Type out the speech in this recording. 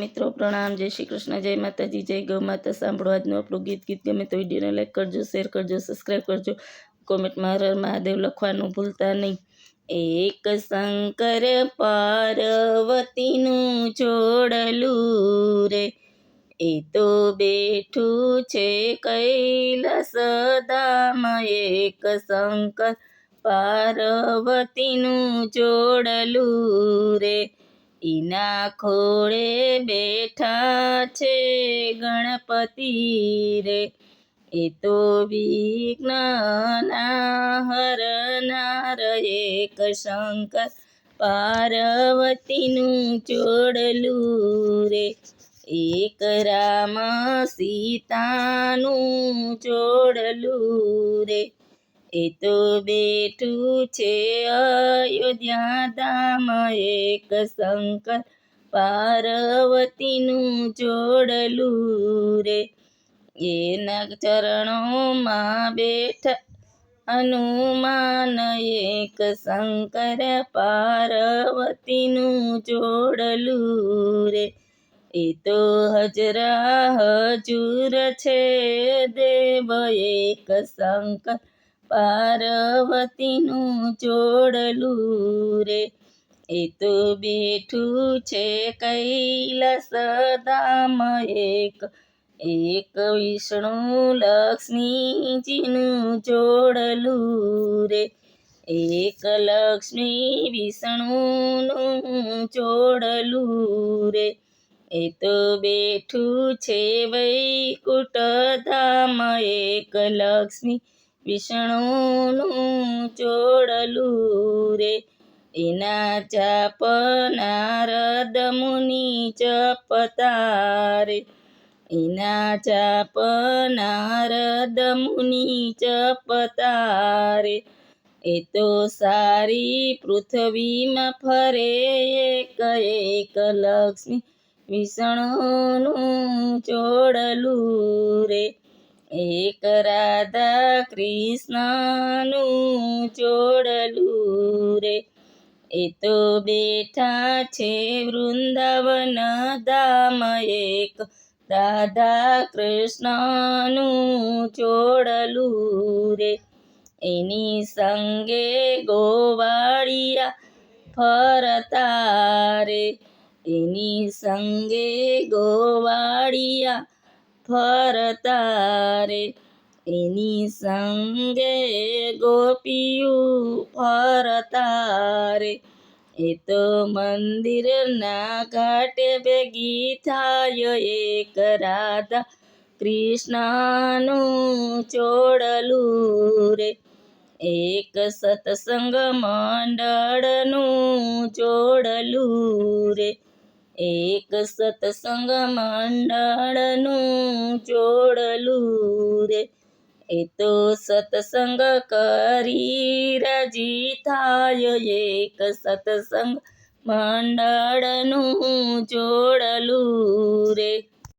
મિત્રો, પ્રણામ. જય શ્રી કૃષ્ણ, જય માતાજી, જય ગૌ માતા. સાંભળો આજનું આપણું ગીત. ગીત ગમે તો વિડીયોને લાઈક કરજો શેર કરજો સબસ્ક્રાઈબ કરજો. કોમેન્ટમાં હર મહાદેવ લખવાનું ભૂલતા નહીં. એક શંકર પાર્વતીનું જોડલું રે. એ તો બેઠું છે કૈલાસ ધામ એક શંકર પાર્વતીનું જોડલું રે. ઈના ખોળે બેઠા છે ગણપતિ રે. એ તો વિઘ્નના હરનાર એક શંકર પાર્વતીનું ચોડલું રે. એક રામ સીતાનું ચોડલું રે. એ તો બેઠું છે અયોધ્યા ધામ, એક શંકર પાર્વતીનું જોડલું રે. એના ચરણોમાં બેઠા હનુમાન, એક શંકર પાર્વતીનું જોડલું રે. એ તો હજરા હજુર છે દેવ, એક શંકર પાર્વતીનું ચોડલું રે. એ તો બેઠું છે કૈલાસ ધામ એક. એક વિષ્ણુ લક્ષ્મીજીનું જોડલું રે. એક લક્ષ્મી વિષ્ણુનું જોડલું રે. એ તો બેઠું છે વૈકુટ ધામ એક. લક્ષ્મી વિષ્ણુનું ચોડલું રે. એના જાપ નારદ મુનિ ચપતારે. એના જાપ નારદ મુનિ ચપતારે. એ તો સારી પૃથ્વીમાં ફરે એક એક લક્ષ્મી વિષ્ણુનું ચોડલું રે. એક રાધા કૃષ્ણનું જોડલું રે. એ તો બેઠા છે વૃંદાવન દામ એક રાધા કૃષ્ણનું જોડલું રે. એની સંગે ગોવાળિયા ફરતા રે. એની સંગે ગોવાળિયા ફરતા રે એની સંગે ગોપીયું ફરતા રે એ તો મંદિરના ઘાટે ભેગી થાય એક રાધા કૃષ્ણનું ચોડલું રે એક સત્સંગ મંડળનું જોડલું રે એક સત્સંગ મંડળનું જોડલું રે. એ તો સત્સંગ કરી રાજી થાય. એક સત્સંગ મંડળનું જોડલું રે.